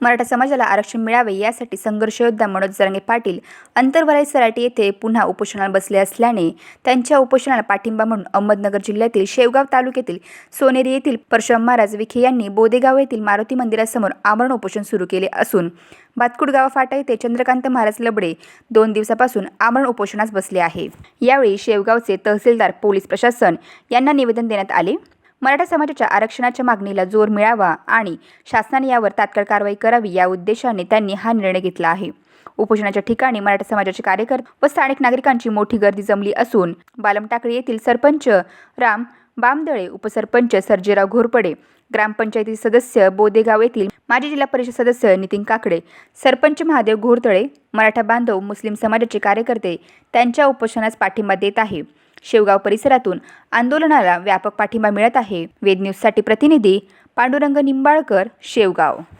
मराठा समाजाला आरक्षण मिळावे यासाठी संघर्षयोद्धा मनोज जरांगे पाटील अंतरवराई सराटी येथे पुन्हा उपोषणाला बसले असल्याने त्यांच्या उपोषणाला पाठिंबा म्हणून अहमदनगर जिल्ह्यातील शेवगाव तालुक्यातील सोनेरी येथील परशुराम महाराज विखे यांनी बोदेगाव येथील मारुती मंदिरासमोर आमरण उपोषण सुरू केले असून भातकुड फाटा येथे चंद्रकांत महाराज लबडे दोन दिवसापासून आमरण उपोषणास बसले आहे. यावेळी शेवगावचे तहसीलदार पोलीस प्रशासन यांना निवेदन देण्यात आले. मराठा समाजाच्या आरक्षणाच्या मागणीला जोर मिळावा आणि शासनाने यावर तात्काळ कारवाई करावी या उद्देशाने त्यांनी हा निर्णय घेतला आहे. उपोषणाच्या ठिकाणी मराठा समाजाचे कार्यकर्ते व स्थानिक नागरिकांची मोठी गर्दी जमली असून बालमटाकळी येथील सरपंच राम बामदळे उपसरपंच सर्जेराव घोरपडे ग्रामपंचायती सदस्य बोदेगाव येथील माजी जिल्हा परिषद सदस्य नितीन काकडे सरपंच महादेव घोरतळे मराठा बांधव मुस्लिम समाजाचे कार्यकर्ते त्यांच्या उपोषणास पाठिंबा देत आहे. शेवगाव परिसरातून आंदोलनाला व्यापक पाठिंबा मिळत आहे. वेद न्यूजसाठी प्रतिनिधी पांडुरंग निंबाळकर शेवगाव.